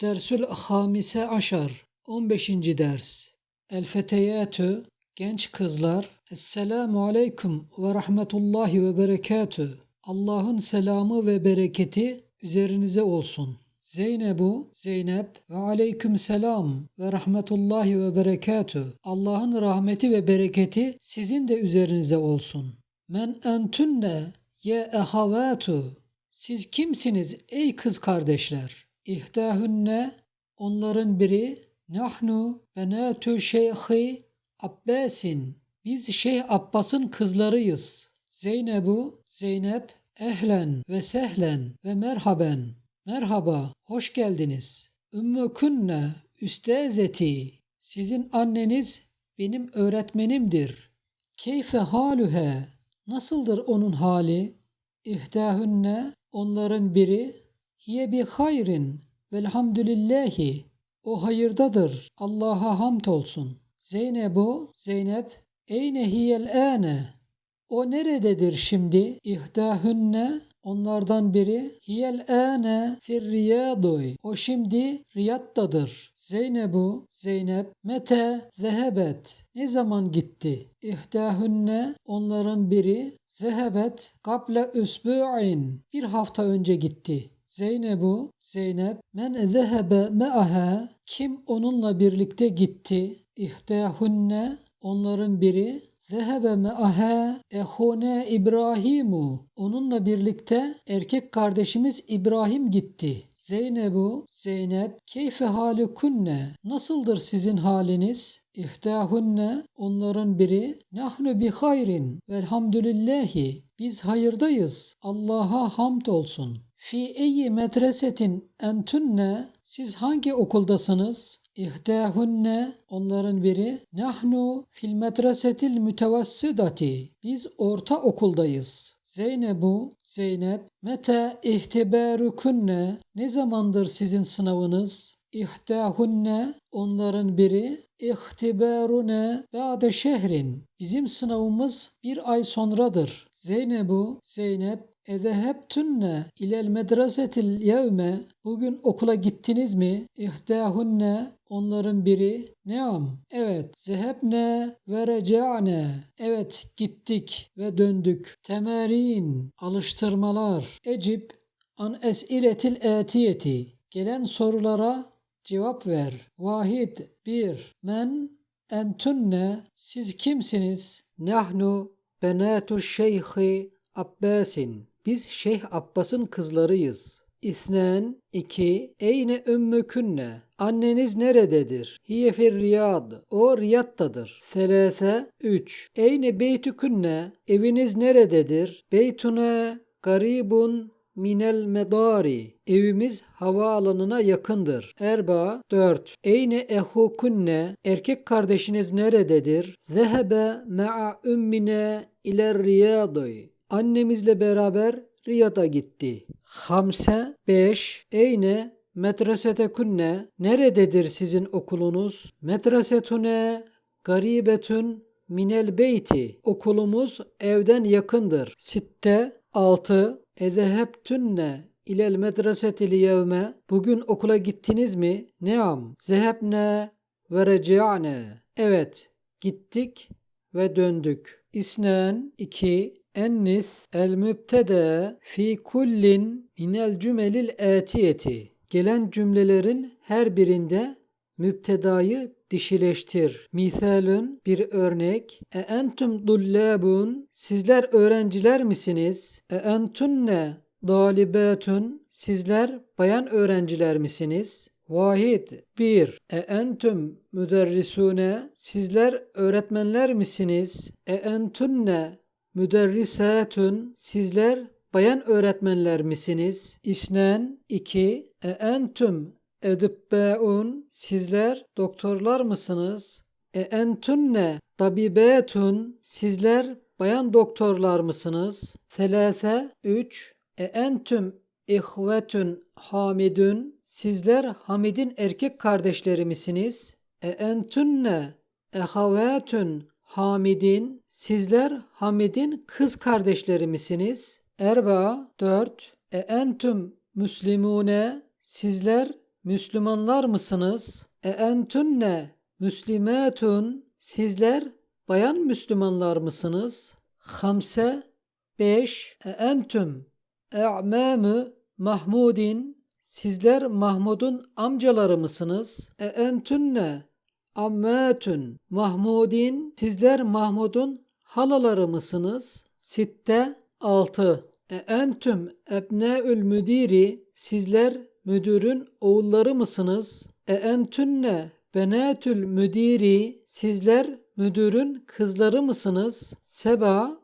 Dersül Hamise Aşar 15. ders El Feteyatü Genç kızlar Esselamu Aleyküm ve Rahmetullahi ve Berekatü Allah'ın selamı ve bereketi üzerinize olsun. Zeynebu, Zeynep ve aleyküm selam ve rahmetullahi ve berekatü. Allah'ın rahmeti ve bereketi sizin de üzerinize olsun. Men entünne ye ehavatu. Siz kimsiniz ey kız kardeşler? İhdahünne onların biri nahnu benatü şeyhi Abbasin. Biz Şeyh Abbas'ın kızlarıyız. Zeynebu, Zeynep, ehlen ve sehlen ve merhaben. Merhaba, hoş geldiniz. Ümmü künne, üstezeti. Sizin anneniz benim öğretmenimdir. Keyfe halühe, nasıldır onun hali? İhdahünne, onların biri, hiye bi hayrin velhamdülillahi. O hayırdadır. Allah'a hamd olsun. Zeynebu, Zeynep, eyne hiyel ane. O nerededir şimdi? İhdahünne, onlardan biri, hiyel ane fir riyadoy. O şimdi Riyad'dadır. Zeynebu, Zeynep, mete zehebet. Ne zaman gitti? İhdahünne, onların biri, zehebet kable üsbu'in. Bir hafta önce gitti. Zeynebu, Zeynep, men zehebe me'aha, kim onunla birlikte gitti? İhdahunne, onların biri, zehebe me'aha ehune İbrahimu. Onunla birlikte erkek kardeşimiz İbrahim gitti. Zeynebu, Zeynep, keyfe halikunne, nasıldır sizin haliniz? İhdahunne, onların biri, nahnu bi hayrin velhamdülillahi, biz hayırdayız, Allah'a hamd olsun. Fi eyyi medresetin entünne, siz hangi okuldasınız? İhdahunne, onların biri, nahnu fil medresetil mütevassidati, biz orta okuldayız. Zeynebu, Zeynep, mete ihtibarukunne, ne zamandır sizin sınavınız? İhdahunne, onların biri, ihtibarune ba'de şehrin, bizim sınavımız bir ay sonradır. Zeynebu, Zeynep, Edehebtünne ilel medresetil yevme Bugün okula gittiniz mi? İhdahunne onların biri Neam. Evet. Zehebne ve reca'ne. Evet gittik ve döndük. Temerin. Alıştırmalar. Ecib an esiletil etiyeti. Gelen sorulara cevap ver. Vahid 1. Men entünne siz kimsiniz? Nahnu benatu şeyhi Abbasin. Biz Şeyh Abbas'ın kızlarıyız. İsnen 2. Eyne ümmükünne. Anneniz nerededir? Hiye fir riyad. O Riyad'dadır. Selese 3. Eyne beytükünne. Eviniz nerededir? Beytune garibun minel medari. Evimiz havaalanına yakındır. Erba 4. Eyne ehukunne. Erkek kardeşiniz nerededir? Zehebe ma'a ümmine iler riyadi. Annemizle beraber Riyad'a gitti. Hamse 5. Eyne medresete kunne nerededir sizin okulunuz? Medresetune garibetün minel beyti. Okulumuz evden yakındır. Sitte 6. Ezehebtünne ilel medresetil yevme. Bugün okula gittiniz mi? Neam. Zehebne ve reci'ane. Evet, gittik ve döndük. İsnen 2. Ennis el mübtede fi kullin minel cümelil etiyeti. Gelen cümlelerin her birinde müptedayı dişileştir. Misalün bir örnek. E entum dullabun sizler öğrenciler misiniz? E entunne dalibatun sizler bayan öğrenciler misiniz? Vahid 1. E entüm müderrisune sizler öğretmenler misiniz? E entunne müderrisatun sizler bayan öğretmenler misiniz? İsnen 2. E entüm edibbeun sizler doktorlar mısınız? E entunne tabibetun sizler bayan doktorlar mısınız? Selase 3. E entüm ihvetun hamidun sizler Hamid'in erkek kardeşleri misiniz? E entunne ehavetun Hamid'in sizler Hamid'in kız kardeşleri misiniz? Erba 4 E entüm müslimune sizler Müslümanlar mısınız? E entünne müslimatun sizler bayan Müslümanlar mısınız? Hamse 5 E entüm e'mamü Mahmudin sizler Mahmud'un amcaları mısınız? E entünne ammatun Mahmudin sizler Mahmud'un halaları mısınız? Sitte 6 E entüm ebneül müdiri sizler müdürün oğulları mısınız? E entünne benatül müdiri sizler müdürün kızları mısınız? Seba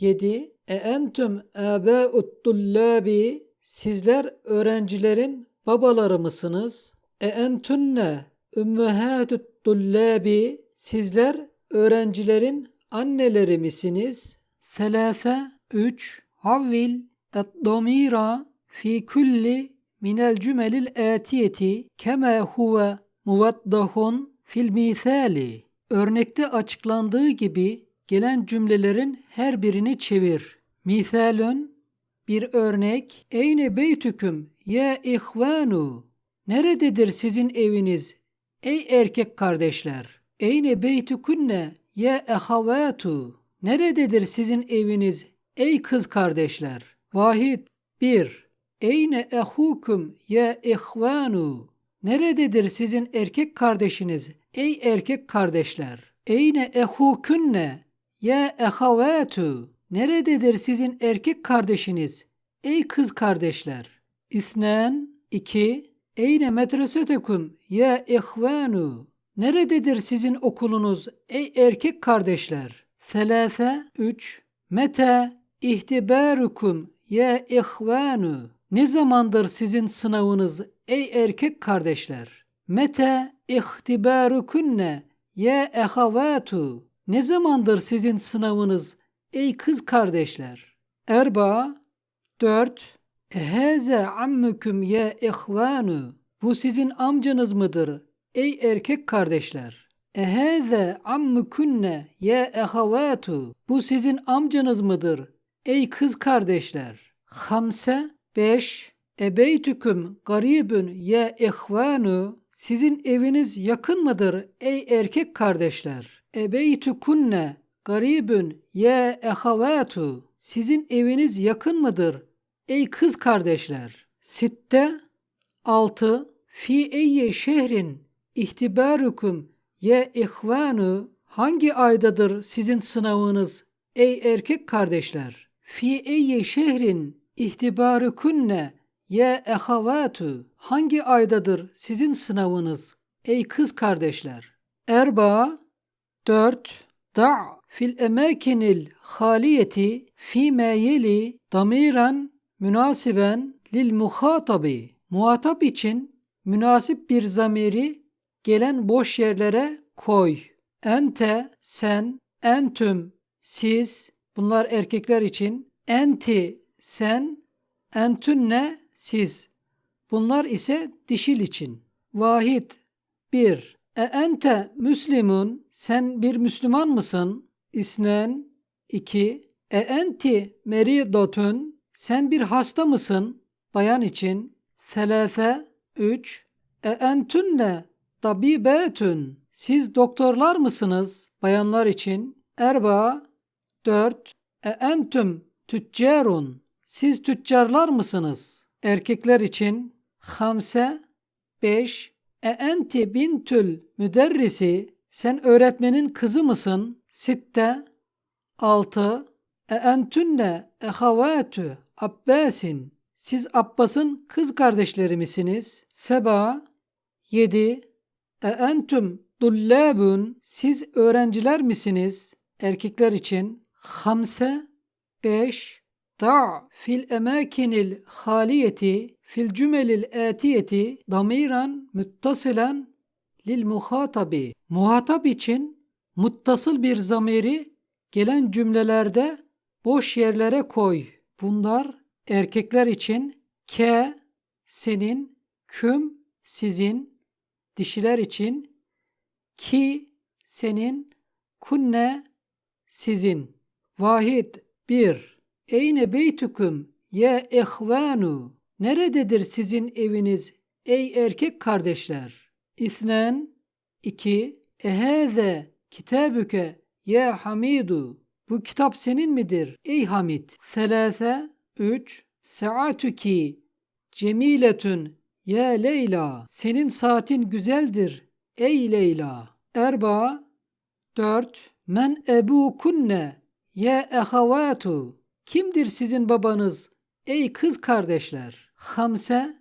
7 E entüm âbâ'ut tullâbi sizler öğrencilerin babaları mısınız? E entünne ümmehâtut tullâbi sizler öğrencilerin anneleri misiniz? Selâse 3 Havvil et-damira fi kulli minel cümelil atiyeti kema huve muvaddahun fil misali. Örnekte açıklandığı gibi gelen cümlelerin her birini çevir. Misalün bir örnek. Eyne beytüküm ya ihvanu. Nerededir sizin eviniz ey erkek kardeşler? Eyne beytükunne ya ehavatu. Nerededir sizin eviniz ey kız kardeşler? Vahid 1. Eyne ehukum ya ihvanu. Nerededir sizin erkek kardeşiniz ey erkek kardeşler? Eyne ehukunne ya ehavatu. Nerededir sizin erkek kardeşiniz ey kız kardeşler? İthnen 2. Eyne medresetekum ya ihvanu. Nerededir sizin okulunuz ey erkek kardeşler? Selase 3. Mete ihtibarukum ya ihvanu. Ne zamandır sizin sınavınız ey erkek kardeşler? Mete ihtibarukunne ya ehavatu. Ne zamandır sizin sınavınız ey kız kardeşler? Erba 4. Eheze ammüküm ya ihvanu. Bu sizin amcanız mıdır ey erkek kardeşler? Eheze ammükünne ya ehavatu. Bu sizin amcanız mıdır ey kız kardeşler? Hamse 5. Ebeytüküm garibün ya ihvanu. Sizin eviniz yakın mıdır ey erkek kardeşler? Ebeytükunne garibün ya ehavatu. Sizin eviniz yakın mıdır ey kız kardeşler? Sitte 6. Fi eyye şehrin ihtibarukum ya ihvanu. Hangi aydadır sizin sınavınız ey erkek kardeşler? Fi eyye şehrin ihtibarukunne ya ehavatu. Hangi aydadır sizin sınavınız ey kız kardeşler? Erba 4. Da fil emakinil haliyeti fi ma yeli damiran münasiben lil muhatabi. Muhatap için münasip bir zamiri gelen boş yerlere koy. Ente, sen, entüm, siz, bunlar erkekler için. Enti, sen, entünne, siz. Bunlar ise dişil için. Vahid 1. E ente müslimun sen bir Müslüman mısın? İsnen 2. E enti meridatun sen bir hasta mısın? Bayan için. Selase 3. E entünne tabibetün siz doktorlar mısınız? Bayanlar için. Erba 4. E entüm tüccarun siz tüccarlar mısınız? Erkekler için. Hamse 5. E enti bintül müderrisi sen öğretmenin kızı mısın? Sitte 6. E entünne ehavatü Abbasin siz Abbas'ın kız kardeşleri misiniz? Seba 7. E entüm dullabun siz öğrenciler misiniz? Erkekler için. Hamse 5. Da fil emakinil haliyeti fil cümelil atiyeti damiran muttasilen lil muhatabi. Muhatap için muttasıl bir zamiri gelen cümlelerde boş yerlere koy. Bunlar erkekler için ke, senin, küm, sizin, dişiler için ki, senin, kunne, sizin. Vahid 1. Eyne beytüküm ya ehvanu. Nerededir sizin eviniz Ey erkek kardeşler. İthnen, iki. Eheze kitabüke ya Hamidu. Bu kitap senin midir ey Hamid? Selase, üç. Saatüki cemiletün ya Leyla. Senin saatin güzeldir ey Leyla. Erba, dört. Men ebukunne ya ehavatu. Kimdir sizin babanız ey kız kardeşler? Hamse,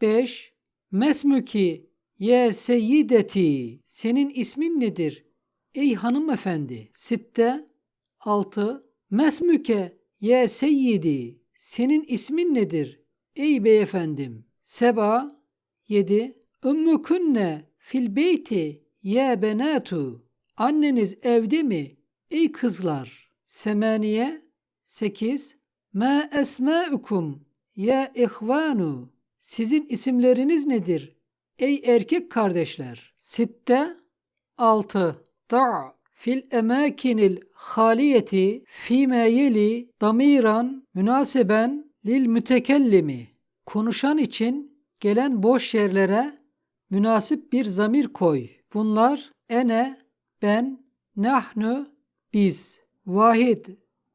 beş. Mesmüki ye seyyideti. Senin ismin nedir? Ey hanımefendi. Sitte. Altı. Mesmüke ye seyyidi. Senin ismin nedir? Ey beyefendim. Seba. Yedi. Ümmükünne fil beyti ye benatu. Anneniz evde mi? Ey kızlar. Semaniye. Sekiz. Ma esmaukum ya ihvanu. Sizin isimleriniz nedir? Ey erkek kardeşler. Sitte. Altı. Da fil emakinil haliyeti fîmâ yeli damiran münaseben lil mütekellimi. Konuşan için gelen boş yerlere münasip bir zamir koy. Bunlar ene, ben, nahnu, biz. Vahid,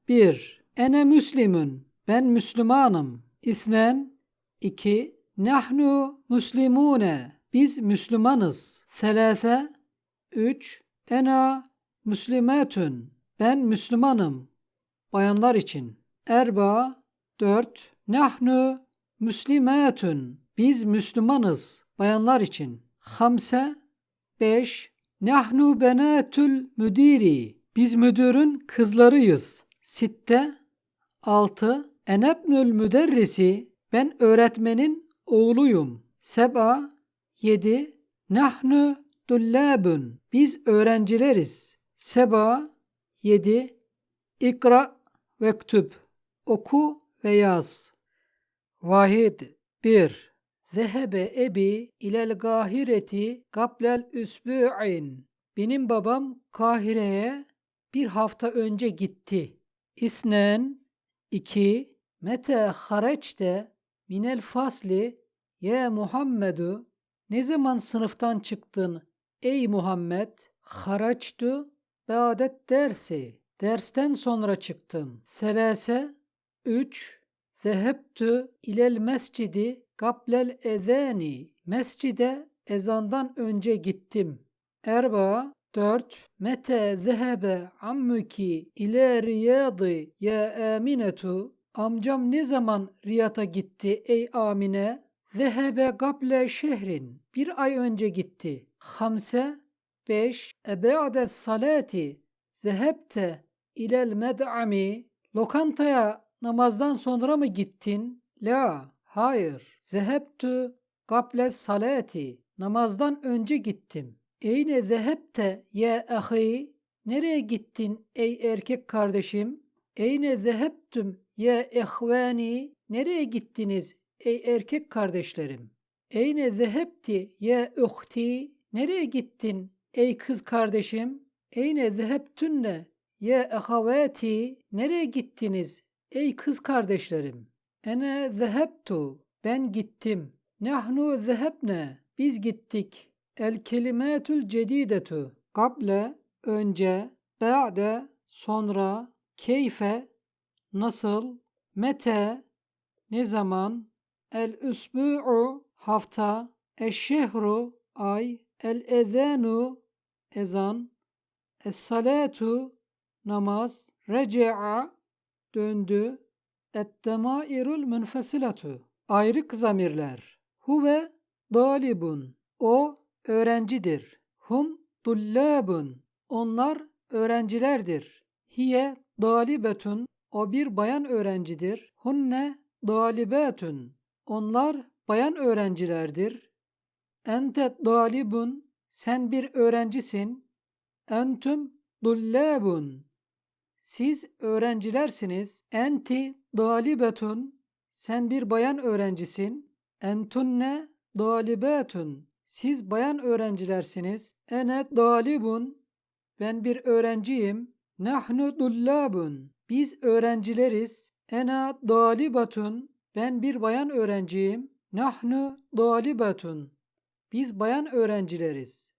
bir. Ene müslimün, ben Müslümanım. İsnen, iki. Nahnu muslimune, biz Müslümanız. Selase, üç. Ena müslimetün, ben Müslümanım. Bayanlar için. Erba, dört. Nahnu müslimetün, biz Müslümanız. Bayanlar için. Hamse, beş. Nahnu benatül müdiri, biz müdürün kızlarıyız. Sitte, altı. Enebnül müderrisi, ben öğretmenin oğluyum. Seba, yedi. Nahnu dullabun, biz öğrencileriz. Seba, yedi. İkra ve ktüb, oku ve yaz. Vahid, bir. Zehebe ebi ilel gahireti gablel üsbu'in. Benim babam Kahire'ye bir hafta önce gitti. İsnen, iki. Mete hareçte minel fasli ye Muhammedu. Ne zaman sınıftan çıktın ey Muhammed? Haraçtu ba'det dersi. Dersten sonra çıktım. Selase, üç. Zehebtü ilel mescidi gablel ezani. Mescide ezandan önce gittim. Erba, dört. Mete zehebe ammuki ile riyadi ya aminetu. Amcam ne zaman Riyad'a gitti ey Amine? Zehebe gable şehrin. Bir ay önce gitti. Hamse, beş. Ebe'ade salati. Zehebte ilel med'ami. Lokantaya namazdan sonra mı gittin? La, hayır. Zehebtü gable salati. Namazdan önce gittim. Eyne zehebte ye ahi. Nereye gittin ey erkek kardeşim? Eyne zehebtüm ye ihvani. Nereye gittiniz ey erkek kardeşlerim? Eyne zehebti ye uhti. Nereye gittin ey kız kardeşim? Eyne zehebtünne ye ahavati. Nereye gittiniz ey kız kardeşlerim? Ene zehebtu. Ben gittim. Nahnu zehebne. Biz gittik. El kelimetül cedidetu. Kable, önce, ba'de, sonra, keyfe, nasıl, mete, ne zaman, el üsbu'u, hafta, eşşehru, ay, el ezanu, ezan, es salatu, namaz, rece'a, döndü, et demairul münfesilatu, ayrık zamirler, huve dalibun, o öğrencidir. Hum dullabun. Onlar öğrencilerdir. Hiye dalibetun. O bir bayan öğrencidir. Hunne dalibetun. Onlar bayan öğrencilerdir. Ente dalibun. Sen bir öğrencisin. Entüm dullabun. Siz öğrencilersiniz. Enti dalibetun. Sen bir bayan öğrencisin. Entunne dalibetun. Siz bayan öğrencilersiniz. Ene dalibun. Ben bir öğrenciyim. Nahnu dullabun. Biz öğrencileriz. Ena dalibatun. Ben bir bayan öğrenciyim. Nahnu talibetun. Biz bayan öğrencileriz.